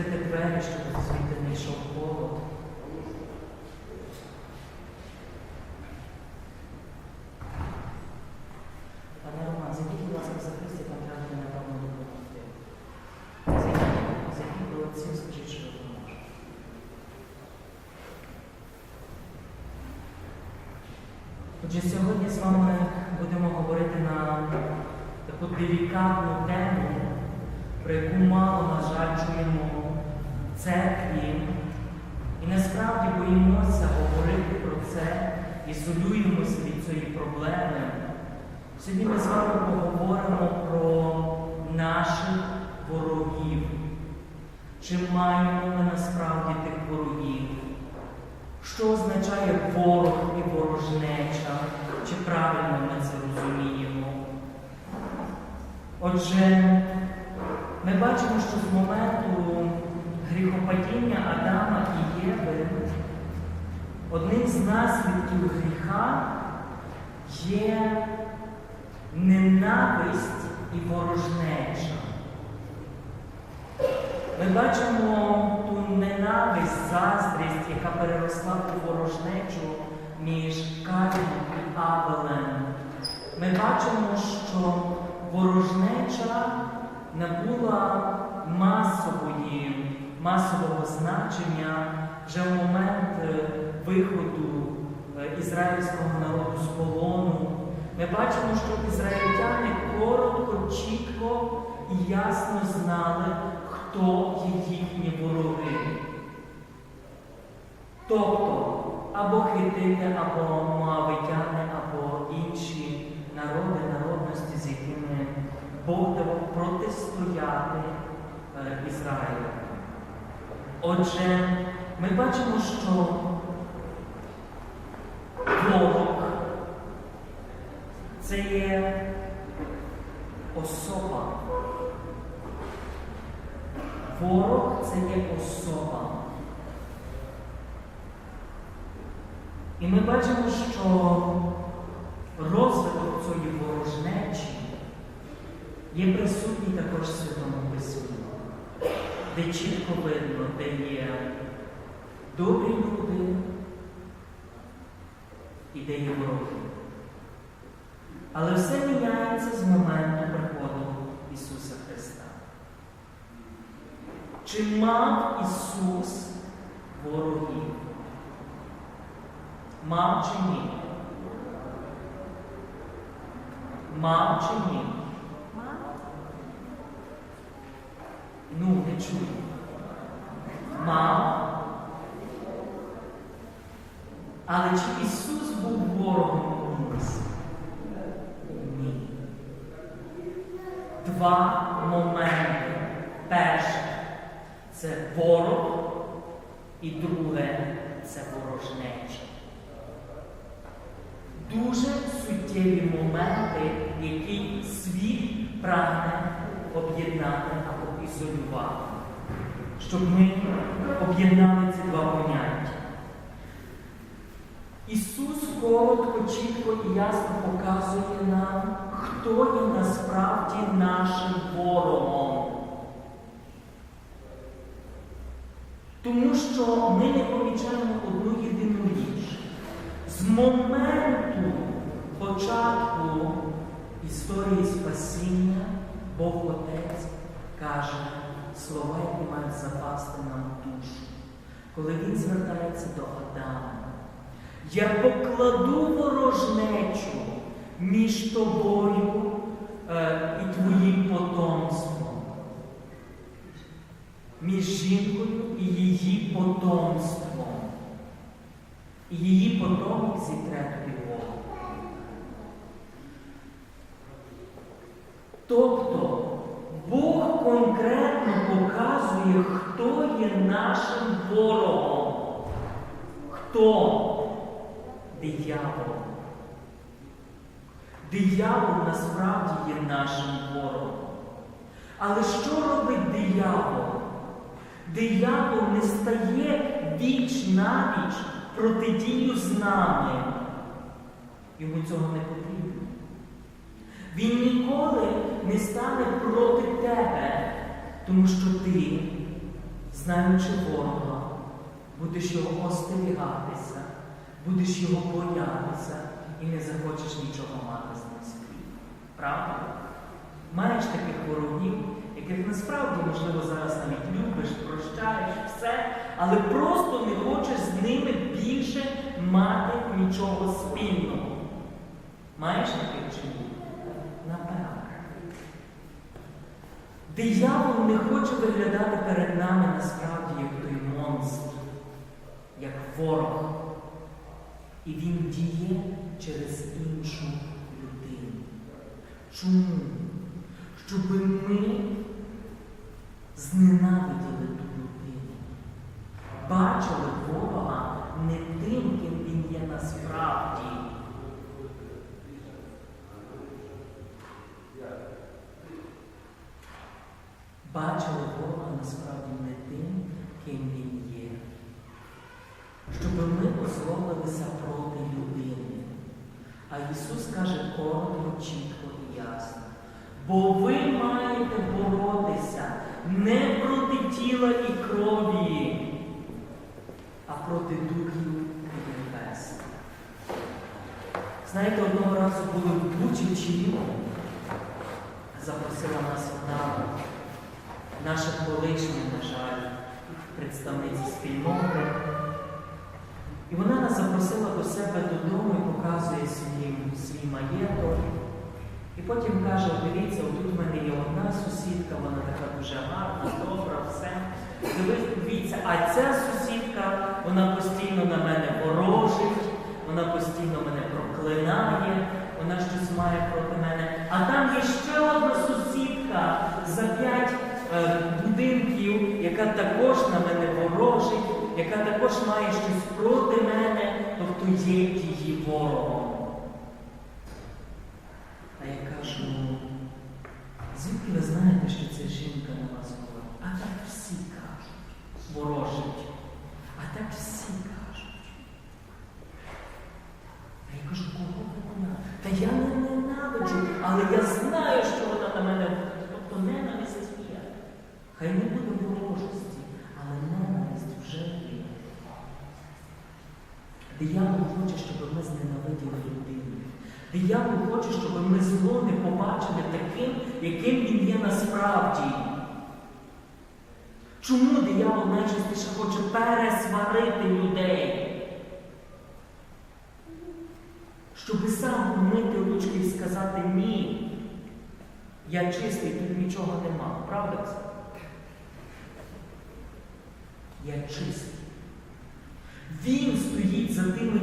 da te preveč, da se vidim, da šel v polo. Ізолюємося від цієї проблеми. Сьогодні ми з вами поговоримо про наших ворогів. Чи маємо ми насправді тих ворогів? Що означає ворог і ворожнеча? Чи правильно ми це розуміємо? Отже, ми бачимо, що з моменту гріхопадіння Адама і Єви одним з наслідків гріха є ненависть і ворожнеча. Ми бачимо ту ненависть, заздрість, яка переросла у ворожнечу між Каїном і Авелем. Ми бачимо, що ворожнеча набула масової, масового значення вже в момент е, виходу е, ізраїльського народу з полону. Ми бачимо, що ізраїльтяни коротко, чітко і ясно знали, хто є їхні вороги. Тобто або хитити, або моавитяни, або інші народи, народності, з якими Бог давав протистояти е, Ізраїлю. Отже, ми бачимо, що ворог це є особа. Ворог це є особа. І ми бачимо, що розвиток цієї ворожнечі є присутній також в Святому Письмі, де чітко видно, де є добрі люди і де є вороги. Але все міняється з моменту приходу Ісуса Христа. Чи мав Ісус ворогів? Мав чи ні? Мав чи ні? Ну, не чую. Мав. Але чи Ісус був ворогом комусь? Ні. Два моменти. Перше це ворог, і друге це ворожнеча. Дуже суттєві моменти, які світ прагне об'єднати або ізолювати, щоб ми об'єднали ці два поняття. Ісус коротко, чітко і ясно показує нам, хто є насправді нашим ворогом. Тому що ми не помічаємо одну єдину річ. З моменту початку історії спасіння Бог Отець каже слова, які мають запасти нам душу. Коли Він звертається до Адама, я покладу ворожнечу між тобою е, і твоїм потомством між жінкою і її потомством. І її потомок зітре тобі Бога. Тобто Бог конкретно показує, хто є нашим ворогом. Хто? Диявол. Диявол насправді є нашим ворогом. Але що робить диявол? Диявол не стає віч на віч протидію з нами. Йому цього не потрібно. Він ніколи не стане проти тебе, тому що ти знаючи ворога, будеш його остерігатися, будеш його боятися і не захочеш нічого мати з ним спільно. Правда? Маєш таких ворогів, яких насправді, можливо, зараз навіть любиш, прощаєш, все, але просто не хочеш з ними більше мати нічого спільного. Маєш таких чи ні? Напевно. Диявол не хоче виглядати перед нами насправді як той монстр, як ворог. І він діє через іншу людину. Чому? Щоб ми зненавиділи ту людину. Бачили ворога не тим, ким він є насправді. Бачили ворога насправді не тим, ким він є. Щоб ми озлобилися проти людини. А Ісус каже коротко, чітко і ясно. Бо ви маєте боротися не проти тіла і крові, а проти духів небес. Знаєте, одного разу були в Бучичі, запросила нас одна наша колишня, на жаль, представниця спільноти. І вона нас запросила до себе додому і показує свій, свій маєток. І потім каже, дивіться, отут в мене є одна сусідка, вона така дуже гарна, добра, все. Дивіться, а ця сусідка, вона постійно на мене ворожить, вона постійно мене проклинає, вона щось має проти мене. А там є ще одна сусідка за п'ять е, будинків, яка також на мене ворожить, яка також має щось проти мене, тобто є її ворогом. А я кажу, звідки ви знаєте, що жінка вас говорить? А так всі кажуть, ворожить. А так всі кажуть. А я кажу, кого вона? Та я не ненавиджу, але я знаю, що вона на мене говорить. Тобто ненависть є. Хай не буде ворожості, але ненависть вже є. Диявол хоче, щоб ми зненавиділи людину. Диявол хоче, щоб ми зло не побачили таким, яким він є насправді. Чому диявол найчастіше хоче пересварити людей? Щоби сам помити ручки і сказати ні. Я чистий, тут нічого нема. Правда це? Я чистий. Він стоїть за тими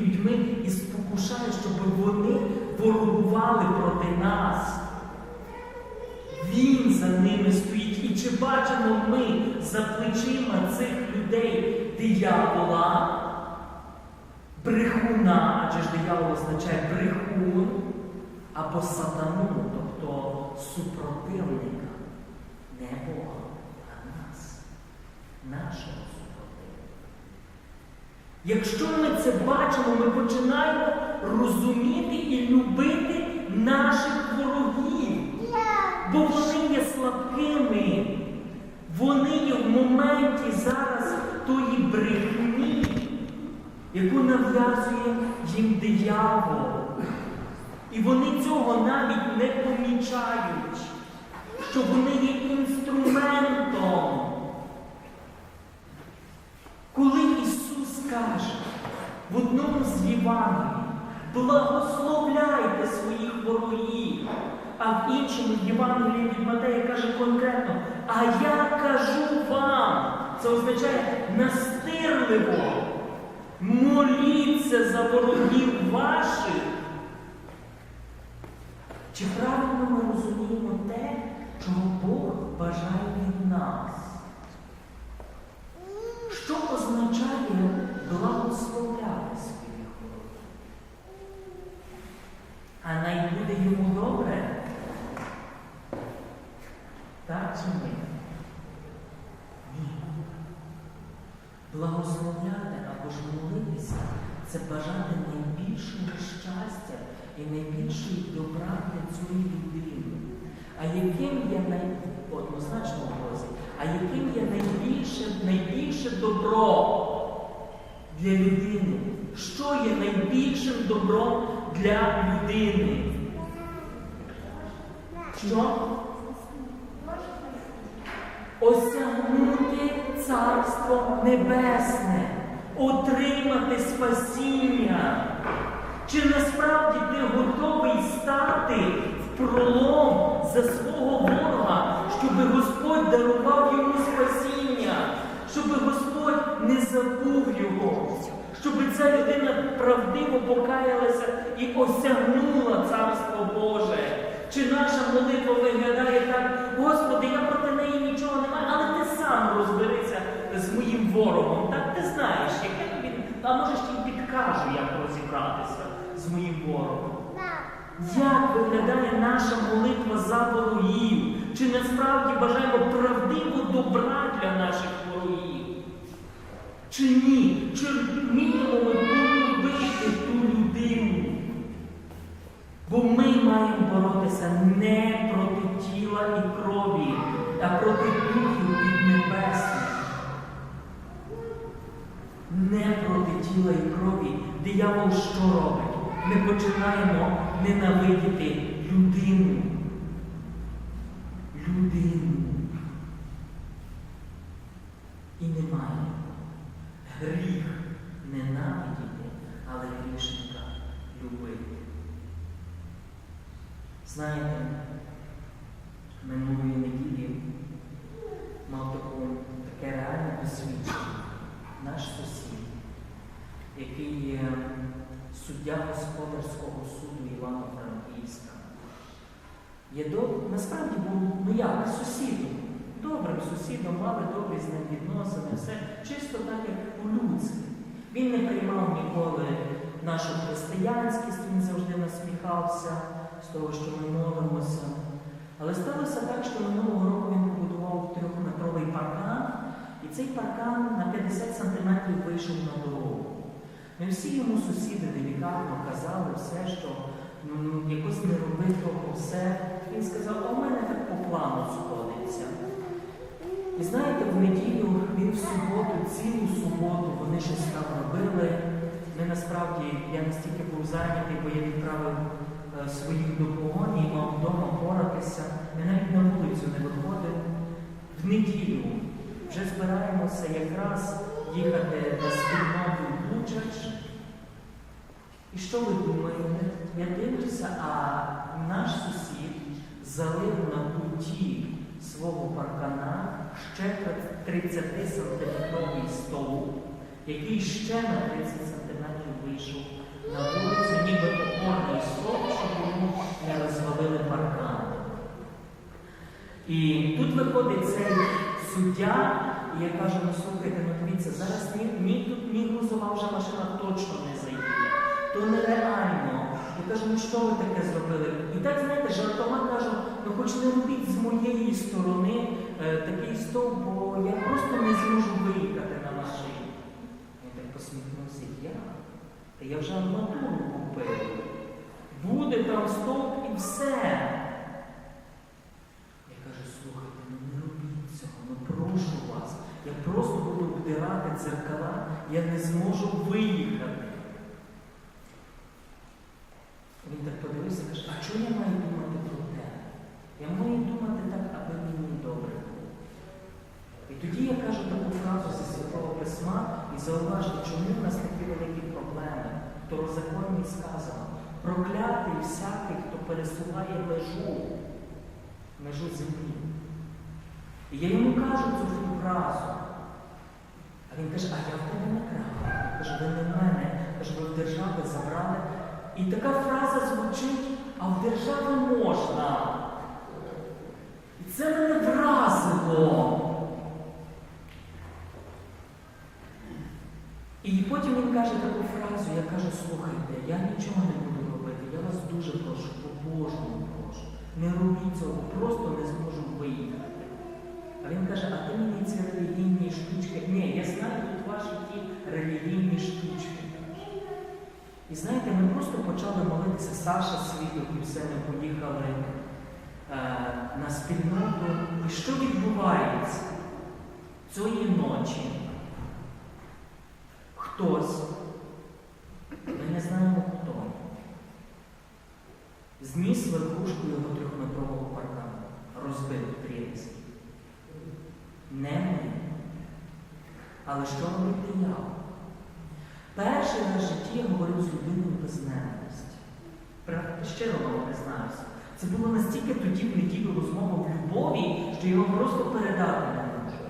людьми і спокушає, щоб вони ворогували проти нас. Він за ними стоїть. І чи бачимо ми за плечима цих людей диявола, брехуна, адже ж диявол означає брехун, або сатану, тобто супротивника, не Бога, а нас, нашого супротивника. Якщо ми це бачимо, ми починаємо розуміти і любити наших ворогів. Бо вони слабкими. Вони є в моменті зараз тої брехні, яку нав'язує їм диявол. І вони цього навіть не помічають, що вони є інструментом. Коли Ісус каже в одному з Євангелій, благословляйте своїх ворогів, а в іншому Євангелії від Матея каже конкретно, а я кажу вам, це означає настирливо, моліться за ворогів ваших. Чи правильно ми розуміємо те, чого Бог бажає від нас? Що означає благословляти своїх ворогів? А най буде йому добре? Так чи ні? Ні. Благословляти або ж молитися це бажати найбільшого щастя і найбільшої добра для цієї людини. А яким є най... Однозначно в Бозі. А яким є найбільше, найбільше добро для людини? Що є найбільшим добром для людини? Що? Осягнути Царство Небесне, отримати спасіння. Чи насправді ти готовий стати в пролом за свого ворога, щоб Господь дарував йому спасіння, щоб Господь не забув його, щоб ця людина правдиво покаялася і осягнула Царство Боже? Чи наша молитва виглядає так, Господи, я проти неї нічого не маю, але ти сам розберися з моїм ворогом. Так ти знаєш, яке він, а може ще й підкажу, як розібратися з моїм ворогом. Як виглядає наша молитва за ворогів? Чи насправді бажаємо правдиво добра для наших ворогів? Чи ні? Чи вміємо ми полюбити ту людину? Бо ми маємо боротися не проти тіла і крові, а проти духів піднебесних. Не проти тіла і крові. Диявол що робить? Ми починаємо ненавидіти людину. Людину. І немає. Гріх ненавидіти, але грішника любити. Знаєте, минулої неділі мав таку, таке реальне досвідчення. Наш сусід, який є суддя господарського суду Івано-Франківська, є доб... насправді був, ну як, сусідом, добрим сусідом, мали добрі з ним відносини, все чисто так, як по-людськи. Він не приймав ніколи нашу християнськість, він завжди насміхався з того, що ми молимося. Але сталося так, що минулого року він побудував трьохметровий паркан, і цей паркан на 50 сантиметрів вийшов на дорогу. Ми всі йому сусіди делікатно казали все, що ну, ну, якось не роби того, все. Він сказав, а у мене так по плану сходиться. І знаєте, в неділю він в суботу, цілу суботу вони щось там робили. Ми насправді, я настільки був зайнятий, бо я відправив своїх до і мав вдома поратися. Я навіть на вулицю не виходив. В неділю вже збираємося якраз їхати на спільноту Бучач. І що ви думаєте? Я дивлюся, а наш сусід залив на куті свого паркана ще 30-сантиметровий стовп, який ще на 30 сантиметрів вийшов на вулицю, ніби опорний стовп, щоб йому не розвалили паркан. І тут виходить цей суддя, і я кажу, ну слухайте, ну дивіться, зараз ні, ні тут ні грузова вже машина точно не заїде. То нереально. Я кажу, ну що ви таке зробили? І так, знаєте, жартома кажу, ну хоч не робіть з моєї сторони е, такий стовп, бо я просто не зможу виїхати на машині. Він так посміхнувся, я? Та я вже арматуру купив. Буде там стовп і все. Я кажу, слухайте, ну не робіть цього, ну прошу вас. Я просто буду обдирати дзеркала, я не зможу виїхати. Він так подивився і каже, а чого я маю думати про те? Я маю думати так, аби мені добре було. І тоді я кажу таку фразу зі Святого Письма і зауважте, чому в нас такі великі проблеми. В Второзаконні сказано, проклятий всякий, хто пересуває межу, межу землі. І я йому кажу цю фразу. А він каже, а я в тебе не крав. Я кажу, ви не в мене, каже, ви в держави забрали. І така фраза звучить, а в держави можна. І це мене вразило. І потім він каже таку фразу, я кажу, слухайте, я нічого не буду робити, я вас дуже прошу, по-божому прошу. Не робіть цього, просто не зможу виїхати. А він каже, а ти мені ці релігійні штучки. Ні, я знаю тут ваші ті релігійні штучки. І знаєте, ми просто почали молитися Саша свідок і все, ми поїхали е, на спільноту. І що відбувається? Цієї ночі хтось, ми не знаємо хто, зніс верхушку його трьохметрового паркану, розбив тріски. Не ми. Але що робить диявол? Перший раз в житті я говорив з людиною без ненависті. Правда, щиро вам признаюся. Це було настільки тоді в неділю розмова в любові, що його просто передати не можу.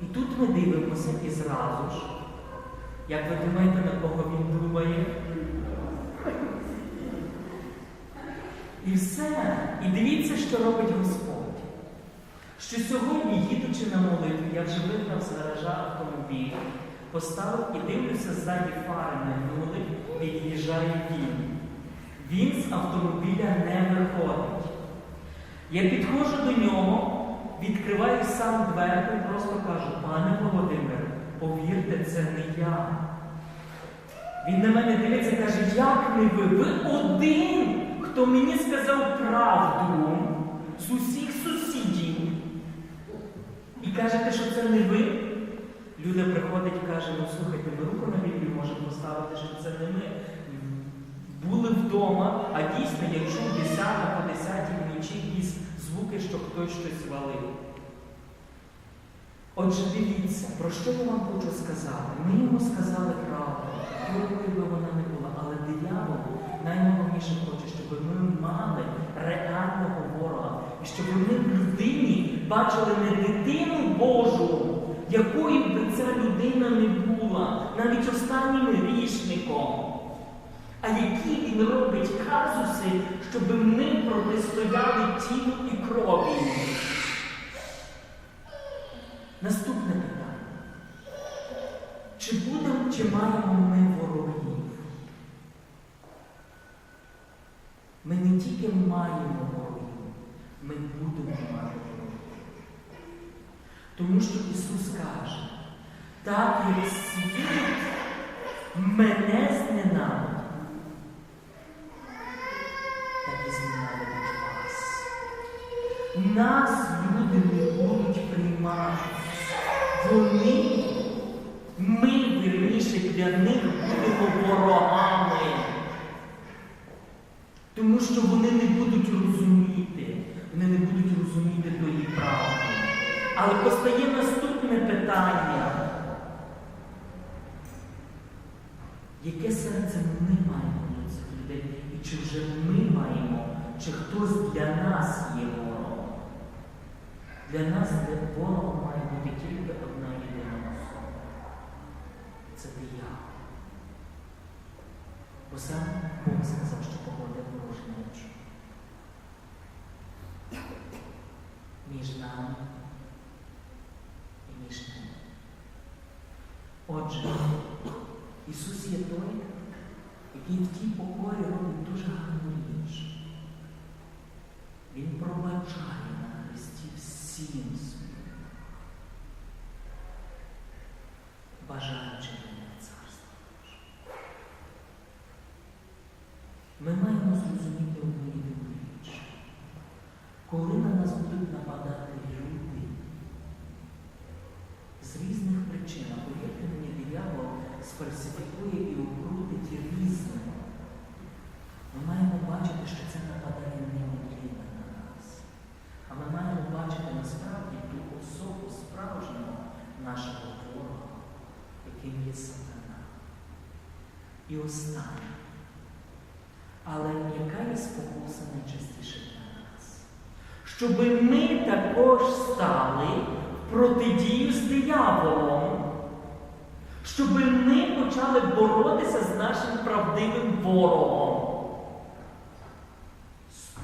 І тут ми дивимося і зразу ж, як ви думаєте, на кого він думає? І все. І дивіться, що робить Господь. Що сьогодні, їдучи на молитву, я вже вигнав з гаража автомобіль, поставив і дивлюся ззаді фари на минули, від'їжджає він. Він з автомобіля не виходить. Я підходжу до нього, відкриваю сам дверку і просто кажу, пане Володимир, повірте, це не я. Він на мене дивиться і каже, як не ви? Ви один, хто мені сказав правду з усіх сусідів. І кажете, що це не ви? Люда приходить і каже, ну слухайте, ми руку на Біблію можемо поставити, що це не ми. Були вдома, а дійсно я чув 10 по 10 вночі якісь звуки, що хтось щось валив. Отже, дивіться, про що я вам хочу сказати? Ми йому сказали правду, якою би вона не була, але диявол найголовніше хоче, щоб ми мали реального ворога. І щоб ми в людині бачили не дитину Божу, якою би ця людина не була, навіть останнім грішником. А які він робить казуси, щоб ми протистояли тілу і крові? Наступне питання. Чи будемо, чи маємо ми ворогів? Ми не тільки маємо ми будемо мати ворогів. Тому що Ісус каже, так як світ мене зненавидить, так і зненавидить вас. Нас люди не будуть приймати. Вони, ми, вірніше, для них будемо ворогами. Тому що вони не будуть розуміти, вони не будуть розуміти тої правди. Але постає наступне питання. Яке серце ми маємо до цих людей? І чи вже ми маємо, чи хтось для нас є ворогом? Для нас для ворогом має бути тільки одна єдина особа. Це диявол. Бо сам Бог сказав, що погода ворожнечу. Між нами і між ними. Отже, Ісус є той, який в тій покорі робить дуже гарну річ. Він пробачає на Христі всім своїм, бажаючи мене царство. Ми маємо зрозуміти одну єдину річ. Коли на нас будуть нападати люди з різних причин, а повірте мені, диявол сфальсифікує і окрутить різне. Ми маємо бачити, що це нападає не на нас. А ми маємо бачити насправді ту особу справжнього нашого ворога, яким є сатана. І останнє. Але яка є спокуса найчастіше для нас? Щоби ми також стали в протидію з дияволом щоб ми почали боротися з нашим правдивим ворогом. Стоп.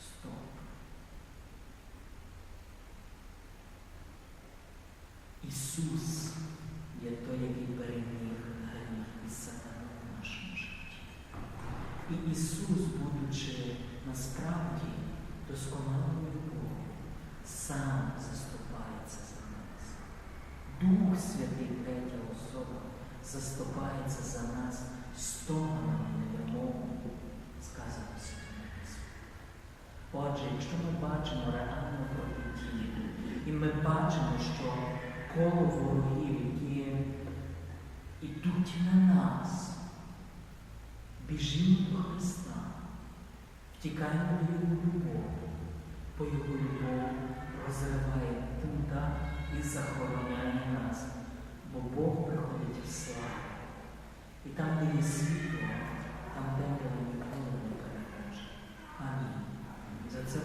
Стоп. Ісус є той, який переміг гріх і сатану в нашому житті. І Ісус, будучи насправді досконалою любов'ю, сам заступається за нас. Дух Святий, третя особа, заступається за нас стогонами невимовними, сказано Святим Отже, якщо ми бачимо реальну протидію, і ми бачимо, що коло ворогів, які йдуть на нас, біжімо до Христа, втікаємо до Його любові, бо Його любов розриває пута і захороняє нас, бо Бог приходить в славу. І там, де є світло, там темрява ніколи не переможе. Амінь. За це